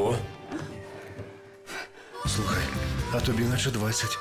Ого. Слухай, а тобі наче 20.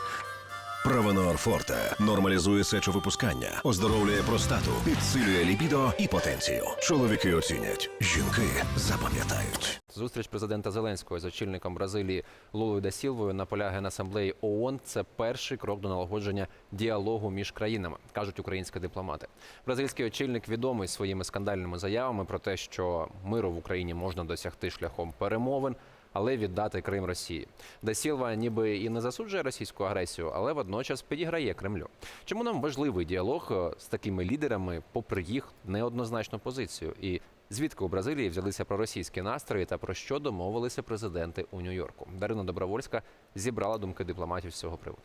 Правонор Форте нормалізує сечовипускання, оздоровлює простату, підсилює лібідо і потенцію. Чоловіки оцінять, жінки запам'ятають. Зустріч президента Зеленського з очільником Бразилії Лулою да Сілвою на полях Генасамблеї ООН – це перший крок до налагодження діалогу між країнами, кажуть українські дипломати. Бразильський очільник відомий своїми скандальними заявами про те, що миру в Україні можна досягти шляхом перемовин, але віддати Крим Росії. де Сілва ніби і не засуджує російську агресію, але водночас підіграє Кремлю. Чому нам важливий діалог е, з такими лідерами, попри їх неоднозначну позицію? І звідки у Бразилії взялися проросійські настрої та про що домовилися президенти у Нью-Йорку? Дарина Добровольська зібрала думки дипломатів з цього приводу.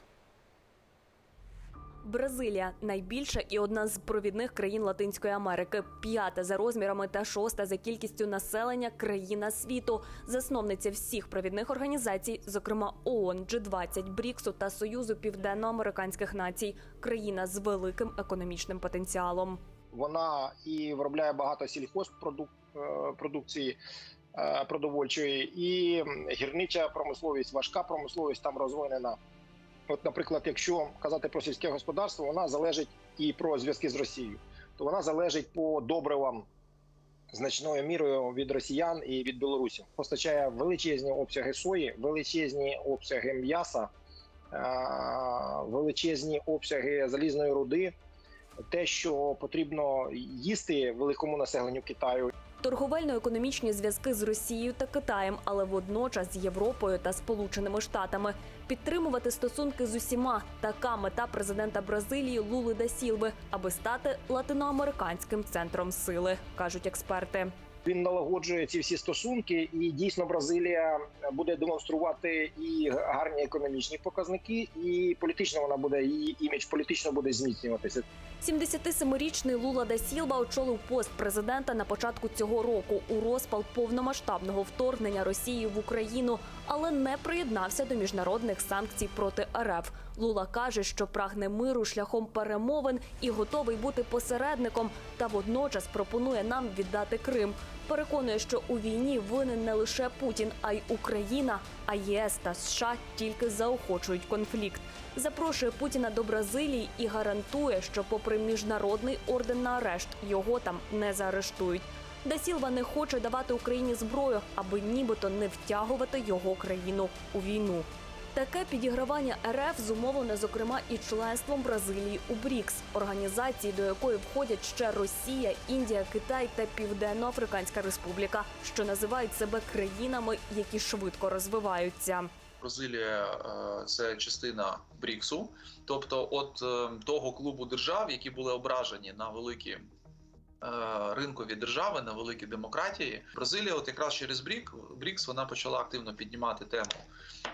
Бразилія найбільша і одна з провідних країн Латинської Америки, п'ята за розмірами та шоста за кількістю населення країна світу, засновниця всіх провідних організацій, зокрема ООН, G20, БРІКСу та Союзу Південноамериканських Націй, країна з великим економічним потенціалом. Вона і виробляє багато сільхозпродукції продовольчої, і гірнича промисловість, важка промисловість там розвинена. От, наприклад, якщо казати про сільське господарство, вона залежить і про зв'язки з Росією, то вона залежить по добривам значною мірою від росіян і від білорусів. Постачає величезні обсяги сої, величезні обсяги м'яса, величезні обсяги залізної руди, те, що потрібно їсти великому населенню Китаю. Торговельно-економічні зв'язки з Росією та Китаєм, але водночас з Європою та Сполученими Штатами. Підтримувати стосунки з усіма така мета президента Бразилії Лули да Сілви, аби стати латиноамериканським центром сили, кажуть експерти. Він налагоджує ці всі стосунки, і дійсно Бразилія буде демонструвати і гарні економічні показники, і політично вона буде її імідж політично буде зміцнюватися. 77-річний Лула да Сілва очолив пост президента на початку цього року у розпал повномасштабного вторгнення Росії в Україну, але не приєднався до міжнародних санкцій проти РФ. Лула каже, що прагне миру шляхом перемовин і готовий бути посередником, та водночас пропонує нам віддати Крим. Переконує, що у війні винен не лише Путін, а й Україна. А ЄС та США тільки заохочують конфлікт. Запрошує Путіна до Бразилії і гарантує, що, попри міжнародний орден на арешт, його там не заарештують. Да Сілва не хоче давати Україні зброю, аби нібито не втягувати його країну у війну. Таке підігравання РФ зумовлене, зокрема, і членством Бразилії у БРІКС, організації, до якої входять ще Росія, Індія, Китай та Південно-Африканська Республіка, що називають себе країнами, які швидко розвиваються. Бразилія е, це частина БРІКСу, тобто от е, того клубу держав, які були ображені на великі ринкові держави, на великі демократії. Бразилія, от якраз через БРІК, БРІКС, вона почала активно піднімати тему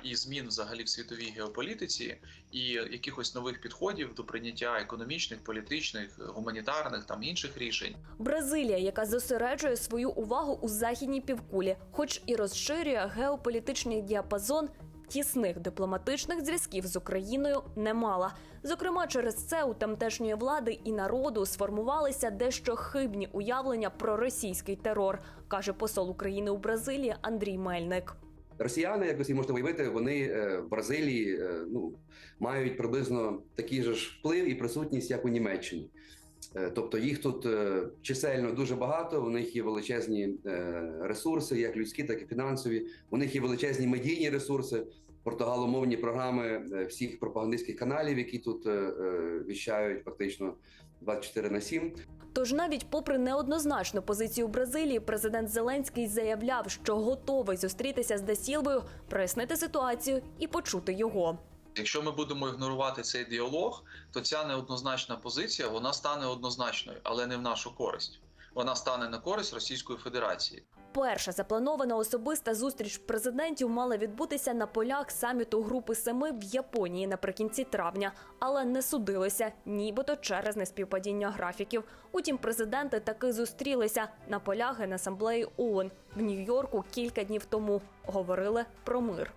і змін взагалі в світовій геополітиці, і якихось нових підходів до прийняття економічних, політичних, гуманітарних там інших рішень. Бразилія, яка зосереджує свою увагу у західній півкулі, хоч і розширює геополітичний діапазон. Тісних дипломатичних зв'язків з Україною не мала. Зокрема, через це у тамтешньої влади і народу сформувалися дещо хибні уявлення про російський терор, каже посол України у Бразилії Андрій Мельник. Росіяни, як ви можете уявити, вони е, в Бразилії е, ну, мають приблизно такий же ж вплив і присутність, як у Німеччині. Е, Тобто їх тут е, чисельно дуже багато. У них є величезні е, ресурси, як людські, так і фінансові. У них є величезні медійні ресурси, португаломовні програми всіх пропагандистських каналів, які тут віщають фактично 24 на 7. Тож, навіть попри неоднозначну позицію Бразилії, президент Зеленський заявляв, що готовий зустрітися з Дасілвою, прояснити ситуацію і почути його. Якщо ми будемо ігнорувати цей діалог, то ця неоднозначна позиція вона стане однозначною, але не в нашу користь. Вона стане на користь Російської Федерації. Перша запланована особиста зустріч президентів мала відбутися на полях саміту Групи Семи в Японії наприкінці травня, але не судилися, нібито через неспівпадіння графіків. Утім, президенти таки зустрілися на полях Генасамблеї ООН в Нью-Йорку кілька днів тому. Говорили про мир.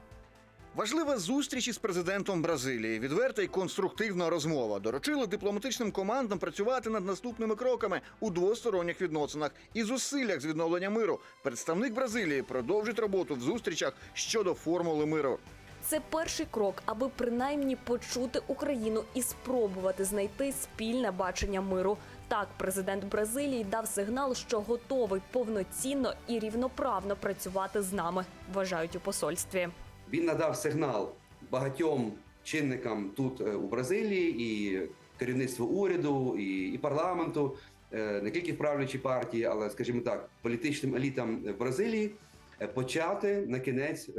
Важлива зустріч із президентом Бразилії. Відверта і конструктивна розмова. Доручили дипломатичним командам працювати над наступними кроками у двосторонніх відносинах і зусиллях з відновлення миру. Представник Бразилії продовжить роботу в зустрічах щодо формули миру. Це перший крок, аби принаймні почути Україну і спробувати знайти спільне бачення миру. Так, президент Бразилії дав сигнал, що готовий повноцінно і рівноправно працювати з нами. Вважають у посольстві. Він надав сигнал багатьом чинникам тут е, у Бразилії, і керівництву уряду, і, і парламенту, е, не тільки в правлячій партії, але, скажімо так, політичним елітам в Бразилії е, почати на кінець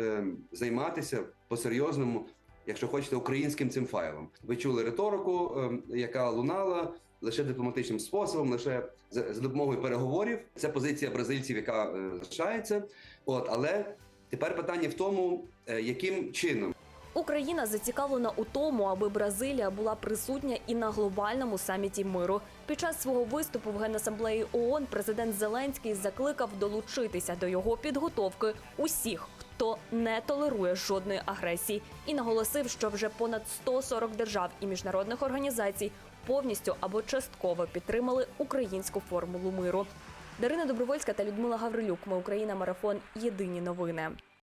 займатися по-серйозному, якщо хочете, українським цим файлом. Ви чули риторику, яка лунала. Лише дипломатичним способом, лише за, допомогою переговорів. Це позиція бразильців, яка залишається. От але тепер питання в тому, е, яким чином Україна зацікавлена у тому, аби Бразилія була присутня і на глобальному саміті миру. Під час свого виступу в генасамблеї ООН президент Зеленський закликав долучитися до його підготовки усіх, хто не толерує жодної агресії, і наголосив, що вже понад 140 держав і міжнародних організацій повністю або частково підтримали українську формулу миру. Дарина Добровольська та Людмила Гаврилюк. Ми Україна. Марафон. Єдині новини.